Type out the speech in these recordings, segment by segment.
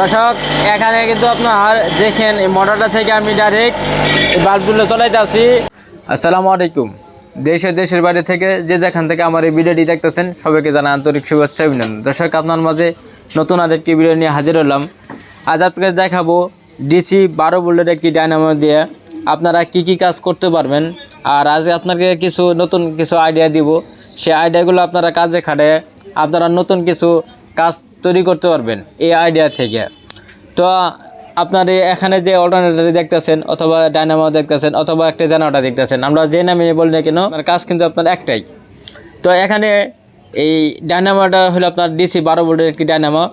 দর্শক, এখানে কিন্তু আপনার দেখেন এই মোটরটা থেকে আমি ডাইরেক্ট বাল্বগুলো চলাইতে আসি। আসসালামু আলাইকুম। দেশ ও দেশের বাইরে থেকে যে যেখান থেকে আমার এই ভিডিওটি দেখতেছেন, সবাইকে জানা আন্তরিক শুভেচ্ছা, অভিনন্দন। দর্শক, আপনার মাঝে নতুন আরেকটি ভিডিও নিয়ে হাজির হলাম। আজ আপনাকে দেখাবো ডিসি বারো বোল্টের একটি ডায়নামো দিয়ে আপনারা কি কি কাজ করতে পারবেন। আর আজ আপনাকে কিছু নতুন কিছু আইডিয়া দিব। সেই আইডিয়াগুলো আপনারা কাজে খাটে আপনারা নতুন কিছু কাজ তৈরি করতে পারবেন এই আইডিয়া থেকে। তো আপনার এখানে যে অল্টারনেটর দেখতেছেন অথবা ডায়নামো দেখতেছেন অথবা একটা জেনারেটর দেখতেছেন, আমরা যে নামে বলি না কেন, আপনার কাজ কিন্তু আপনার একটাই। তো এখানে এই ডায়নামোটা হলো আপনার ডিসি বারো ভোল্টের একটি ডায়নামো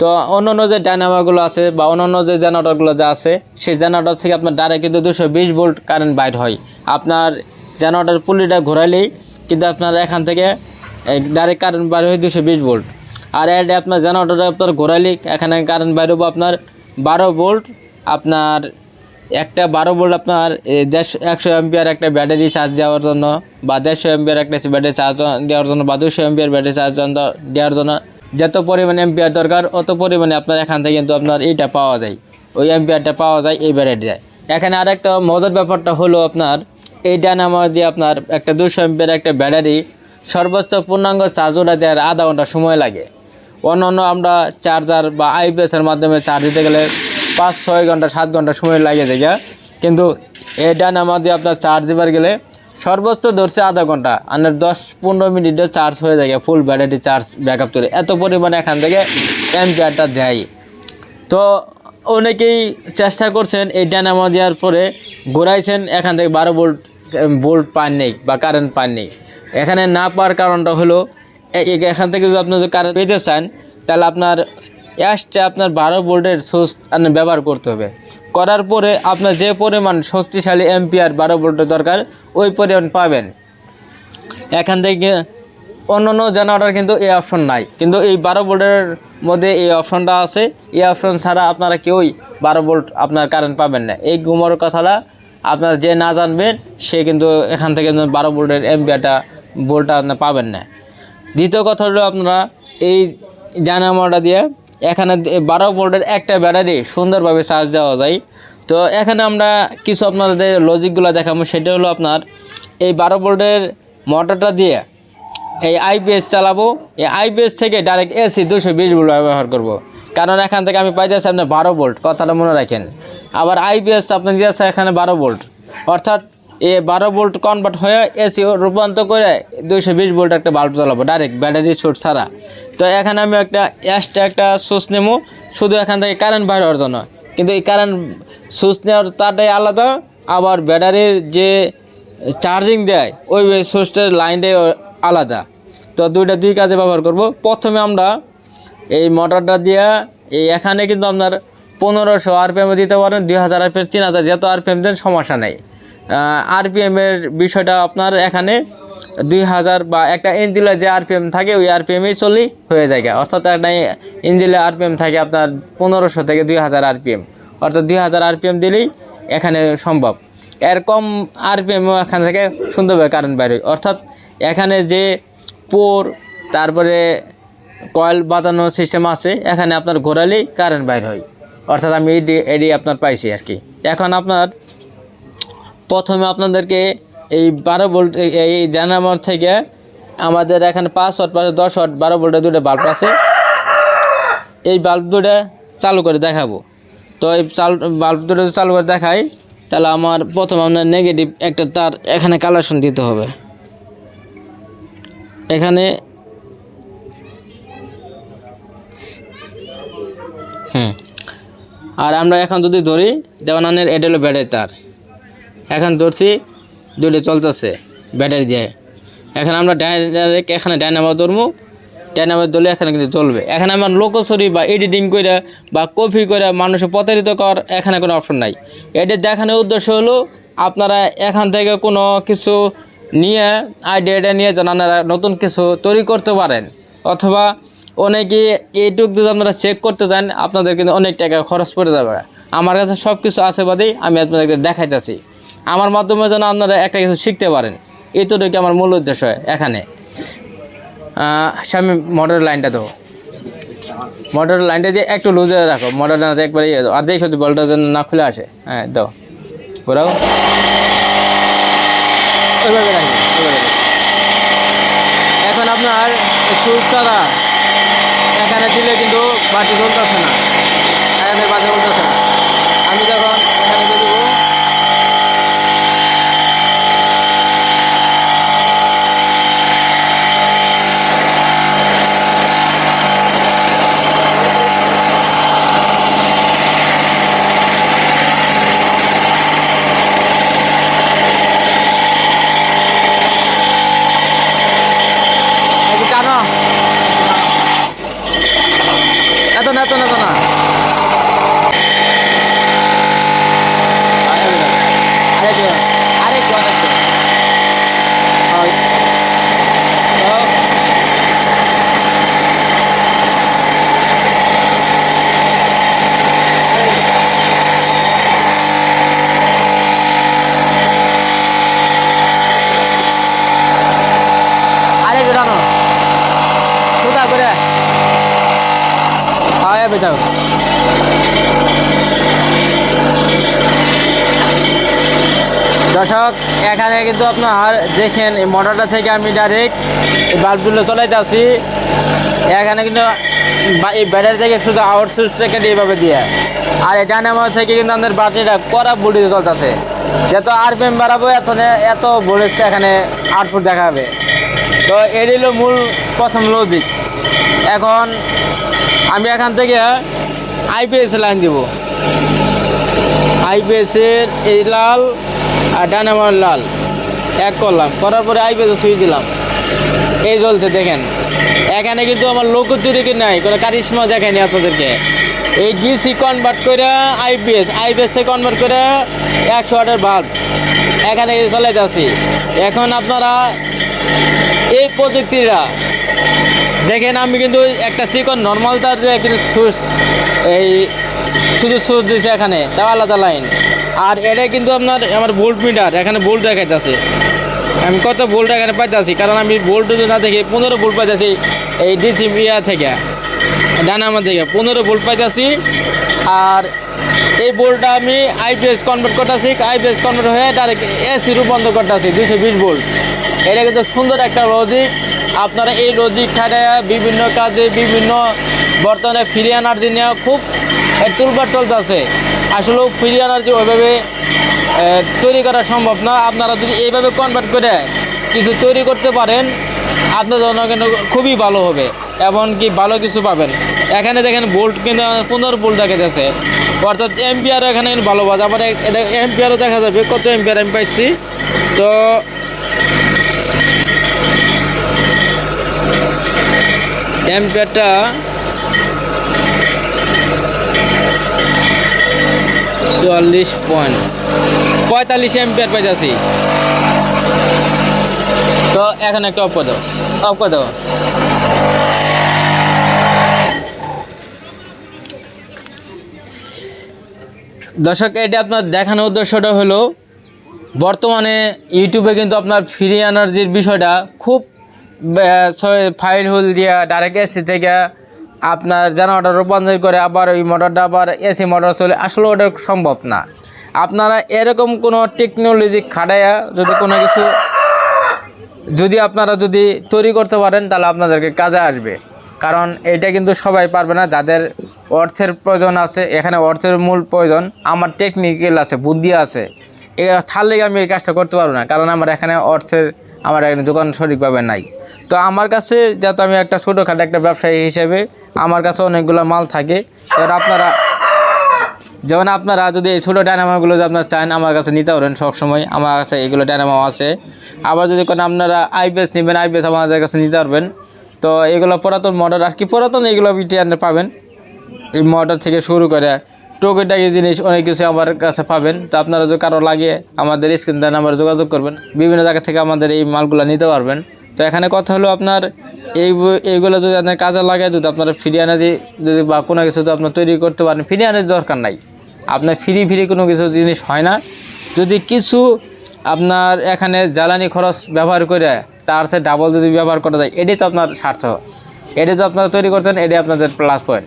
তো অন্য অন্য যে ডায়নামোগুলো আছে বা অন্য অন্য যে জেনারেটরগুলো যা আছে, সেই জেনারেটর থেকে আপনার ডাইরেক্ট কিন্তু দুশো বিশ ভোল্ট কারেন্ট বাইর হয়। আপনার জেনারেটর পুলিটা ঘোরাইলেই কিন্তু আপনার এখান থেকে ডাইরেক্ট কারেন্ট বাইর হয় দুশো বিশ ভোল্ট। আর এটা আপনার জেনারেটর আপনার ঘোরাইলে এখানে কারেন্ট বাইর হব আপনার বারো ভোল্ট আপনার একটা বারো ভোল্ট আপনার দেড়শো, একশো এমপিয়ার একটা ব্যাটারি চার্জ দেওয়ার জন্য বা দেড়শো এমপিয়ার একটা ব্যাটারি চার্জ দেওয়ার জন্য বা দুশো এমপিয়ার ব্যাটারি চার্জ দেওয়ার জন্য। যত পরিমাণে এমপিয়ার দরকার, অত পরিমাণে আপনার এখান থেকে কিন্তু আপনার এইটা পাওয়া যায়। ওই এমপিয়ারটা পাওয়া যায়, এই ব্যাটারি যায় এখানে আরেকটা মজার ব্যাপারটা হলো আপনার এই ডায়নামো দিয়ে আপনার একটা দুশো এমপিয়ার একটা ব্যাটারি সর্বোচ্চ পূর্ণাঙ্গ চার্জ ওটা দেওয়ার আধা ঘণ্টা সময় লাগে। অন্য অন্য আমরা চার্জার বা আইপিএসের মাধ্যমে চার্জ দিতে গেলে পাঁচ, ছয় ঘণ্টা, সাত ঘণ্টা সময় লাগে যায় কিন্তু এই এটা নামাতে আপনার চার্জ দিবার গেলে সর্বোচ্চ ধরছে আধা ঘণ্টা, আর দশ, পনেরো মিনিটে চার্জ হয়ে যায় full battery charge back up করে। এত পরিমাণে এখান থেকে এমপিআরটা দেয়। তো অনেকেই চেষ্টা করছেন এই ডায়নামো দেওয়ার পরে ঘোরাইছেন, এখান থেকে বারো ভোল্ট ভোল্ট পান নেই বা কারেন্ট পান নেই। এখানে না পাওয়ার কারণটা হলো এখান থেকে যদি আপনি যদি কারেন্ট পেতে চান, তাহলে আপনার অ্যাশটা আপনার বারো ভোল্টের সোর্স আপনি ব্যবহার করতে হবে। করার পরে আপনার যে পরিমাণ শক্তিশালী এমপিআর বারো ভোল্টের দরকার, ওই পরিমাণ পাবেন। এখান থেকে অন্য অন্য জেনারেটর কিন্তু এই অপশন নাই। কিন্তু এই বারো ভোল্টের মধ্যে এই অপশনটা আছে। এই অপশন ছাড়া আপনারা কেউই বারো ভোল্ট আপনার কারেন্ট পাবেন না। এই গুমর কথাটা আপনার যে না জানবেন, সে কিন্তু এখান থেকে বারো ভোল্টের এমপিআরটা ভোল্টটা আপনার পাবেন না। দ্বিতীয় কথা হলো আপনারা এই জানামাটা দিয়ে এখানে বারো ভোল্টের একটা ব্যাটারি সুন্দরভাবে চার্জ দেওয়া যায়। তো এখানে আমরা কিছু আপনাদের লজিকগুলো দেখাবো, সেটা হলো আপনার এই বারো ভোল্টের মোটরটা দিয়ে এই আইপিএস চালাবো, এই আইপিএস থেকে ডাইরেক্ট এসি দুশো বিশ ভোল্ট ব্যবহার করব। কারণ এখান থেকে আমি পাইতেছি আপনার বারো ভোল্ট, কথাটা মনে রাখেন। আবার আইপিএস আপনার দিয়েছে এখানে বারো ভোল্ট। অর্থাৎ এ বারো ভোল্ট কনভার্ট হয়ে এসি রূপান্তর করে দুইশো বিশ ভোল্ট একটা বাল্ব চালাবো ডাইরেক্ট ব্যাটারি সুট ছাড়া। তো এখানে আমি একটা এক্সট্রা একটা সুইচ নেব, শুধু এখান থেকে কারেন্ট বাইর হওয়ার জন্য। কিন্তু এই কারেন্ট সুইচ নেওয়ার তারটাই আলাদা, আবার ব্যাটারির যে চার্জিং দেয়, ওই সুইচটার লাইনটাই আলাদা। তো দুইটা দুই কাজে ব্যবহার করব। প্রথমে আমরা এই মোটরটা দিয়ে, এই এখানে কিন্তু আপনার পনেরোশো আরপিএমে দিতে পারেন, দুই হাজার আরপিএম তিন হাজার যত আরপিএম দেন সমস্যা নেই। আরপিএমের বিষয়টা আপনার এখানে দুই হাজার বা একটা ইঞ্জিলে যে আরপিএম থাকে, ওই আরপিএমেই চলি হয়ে যায় অর্থাৎ একটা ইঞ্জিলে আরপিএম থাকে আপনার পনেরোশো থেকে দুই হাজার আরপিএম অর্থাৎ দুই হাজার আরপিএম দিলেই এখানে সম্ভব। এর কম আরপিএমও এখান থেকে সুন্দরভাবে কারেন্ট বাইর অর্থাৎ এখানে যে পোর তারপরে কয়েল বাঁধানো সিস্টেম আছে, এখানে আপনার ঘোরালেই কারেন্ট বাইর হয়। অর্থাৎ আমি এডি এডি আপনার পাইছি আর কি। এখন আপনার প্রথমে আপনাদেরকে এই বারো ভোল্ট এই জানামার থেকে আমাদের এখানে পাঁচ শট, পাঁচ দশ ওয়াট বারো ভোল্টের দুটো বাল্ব আছে। এই বাল্ব দুটো চালু করে দেখাবো। তো এই চাল, বাল্ব দুটো চালু করে দেখাই, তাহলে আমার প্রথম আপনার নেগেটিভ একটা তার এখানে কালেকশন দিতে হবে। এখানে হুম। আর আমরা এখন যদি ধরি দেওয়ানের এটা হলো ব্যাটারি তার। এখন ধরছি দুটো চলতেছে ব্যাটারি দিয়ে। এখন আমরা ডাইরেক্ট এখানে ডাইনামো ধরবো ডাইনামো ধরলে এখানে কিন্তু চলবে। এখানে আমার লোকসরি বা এডিটিং করে বা কপি করে মানুষের প্রতারিত কর এখানে কোনো অপশন নাই। এটা দেখানোর উদ্দেশ্য হলো আপনারা এখান থেকে কোনো কিছু নিয়ে আইডিয়াটা নিয়ে যেন আপনারা নতুন কিছু তৈরি করতে পারেন। অথবা অনেকে এইটুক যদি আপনারা চেক করতে চান আপনাদের কিন্তু অনেক টাকা খরচ পড়ে যাবে। আমার কাছে সব কিছু আছে বাদেই আমি আপনাদেরকে দেখাইতেছি। আমার মাধ্যমে যেন আপনারা একটা কিছু শিখতে পারেন। এইটুকুই আমার মূল উদ্দেশ্য হয় এখানে স্বামী মোটরের লাইনটা দেবো মোটর লাইনটা দিয়ে একটু লুজে রাখো। মোটরটা না একবারে ইয়ে। আর দেখো বলটা যেন না খুলে আসে। হ্যাঁ দাও। ঘোরাও। এখন আপনার সুস্থতা এখানে দিলে কিন্তু বাটি চলতেছে না। এখানে বাটি চলতেছে না আমি যখন এখানে দিয়ে দেবো একটু টানো এত না এত না এত না আরেকটু আরেকটু আরেকটু হয়। দাও। আরেকটু টানো কোথা করে হয় বেটাও দর্শক, এখানে কিন্তু আপনার দেখেন, এই মোটরটা থেকে আমি ডাইরেক্ট এই বাল্বগুলো চলাইতে আসি। এখানে কিন্তু এই ব্যাটারি থেকে শুধু আউট সুইচ থেকে এইভাবে দিয়ে। আর এটা নামার থেকে কিন্তু আমাদের ব্যাটারিটা করা ভোল্টেজ চলতেছে। যত আরপিএম বাড়াবো এত এত ভোল্টেজ এখানে আউটপুট দেখাবে। তো এটি হলো মূল প্রথম লজিক এখন আমি এখান থেকে আইপিএস লাইন দিব। আইপিএসের এই লাল আর ডানামার লাল। এক করলাম, করার পরে আইপিএস সুইচ দিলাম। এই জ্বলছে, দেখেন। এখানে কিন্তু আমার লোকচুরি কি নাই, কোনো কারিশমা দেখায়নি আপনাদেরকে। এই ডিসি কনভার্ট করে আইপিএস আইপিএসে কনভার্ট করে একশো ওয়াটের বাল্ব এখানে চলাইতে আছি। এখন আপনারা এই প্রযুক্তিরা দেখেন, আমি কিন্তু একটা চিকন নর্মাল তার দিয়ে কিন্তু সুইচ এই শুধু সুইচ দিয়েছে এখানে, তাও আলাদা লাইন আর এটা কিন্তু আপনার, আমার বোল্ট মিটার এখানে ভোল্ট দেখাইতেছে। আমি কত ভোল্ট এখানে পাইতেছি, কারণ আমি বোল্ট যদি না দেখি, পনেরো ভোল্ট পাইতেছি এই ডিসি ইয়া থেকে ডানামা থেকে পনেরো ভোল্ট পাইতেছি। আর এই বোল্টটা আমি আইপিএস কনভার্ট করতেছি আইপিএস কনভার্ট হয়ে ডাইরেক্ট এসি বন্ধ করতেছি দুশো বিশ বোল্ট এটা কিন্তু সুন্দর একটা লজিক আপনারা এই লজিক খাটায় বিভিন্ন কাজে, বিভিন্ন বর্তমানে ফ্রি এনার্জি নেওয়া খুব তুলবার চলতেছে। আসলেও ফ্রি যে ওইভাবে তৈরি করা সম্ভব না। আপনারা যদি এইভাবে কনভার্ট করে কিছু তৈরি করতে পারেন আপনার জন্য কিন্তু খুবই ভালো হবে। এমনকি ভালো কিছু পাবেন। এখানে দেখেন বোল্ট কিন্তু পনেরো বোল্ট দেখা যাচ্ছে। অর্থাৎ এম্পিয়ার এখানে ভালো পাওয়া যায় আবার এটা এম্পিয়ারও দেখা যাবে। কত এম্পিয়ার আমি পাইছি? তো এম্পিয়ারটা চুয়াল্লিশ পয়েন্ট পঁয়তাল্লিশ এম্পিয়ার পাইতেছি। তো এখন একটা করে দাও। দাও। দর্শক, এটা আপনার দেখানোর উদ্দেশ্যটা হলো, বর্তমানে ইউটিউবে কিন্তু আপনার ফ্রি এনার্জির বিষয়টা খুব ফাইল হুল দিয়া ডাইরেক্ট এসি থেকে আপনার জেনারেটর রূপান্তর করে আবার ওই মোটরটা আবার এসি মোটর চলে আসলে ওটা সম্ভব না। আপনারা এরকম কোনো টেকনোলজি খাটাইয়া যদি কোনো কিছু যদি আপনারা যদি তৈরি করতে পারেন, তাহলে আপনাদেরকে কাজে আসবে। কারণ এটা কিন্তু সবাই পারবে না, যাদের অর্থের প্রয়োজন আছে, এখানে অর্থের মূল প্রয়োজন, আমার টেকনিক্যাল আছে, বুদ্ধি আছে। এ থাকলে আমি এই কাজটা করতে পারব না, কারণ আমার এখানে অর্থের আমার এখানে দোকান সঠিকভাবে নাই। তো আমার কাছে যেহেতু আমি একটা ছোটোখাটো একটা ব্যবসায়ী হিসেবে আমার কাছে অনেকগুলো মাল থাকে, এবার আপনারা যেমন আপনারা যদি এই ছোটো ডায়নামাগুলো যদি আপনারা চান, আমার কাছে নিতে পারেন সবসময়। আমার কাছে এগুলো ডায়নামাও আছে। আবার যদি কোনো আপনারা আইপিএস নেবেন, আইপিএস আমাদের কাছে নিতে পারবেন। তো এগুলো পুরাতন মডেল, আর কি পুরাতন এগুলো বিটিআর পাবেন। এই মডেল থেকে শুরু করে টোকেটাকি জিনিস অনেক কিছু আমার কাছে পাবেন। তো আপনারা যদি কারও লাগে আমাদের স্ক্রিন দেন নাম্বার যোগাযোগ করবেন। বিভিন্ন জায়গা থেকে আমাদের এই মালগুলো নিতে পারবেন। তো এখানে কথা হলো আপনার এই এইগুলো যদি আপনার কাজে লাগে যদি আপনারা ফ্রি এনার্জি যদি বা কোনো কিছু যদি আপনার তৈরি করতে পারেন ফ্রি এনার্জি দরকার নাই। আপনার ফ্রি ফ্রি কোনো কিছু জিনিস হয় না। যদি কিছু আপনার এখানে জ্বালানি খরচ ব্যবহার করে তার সাথে ডাবল যদি ব্যবহার করা যায়, এটাই তো আপনার স্বার্থ। এটা যদি আপনারা তৈরি করতেন, এটাই আপনাদের প্লাস পয়েন্ট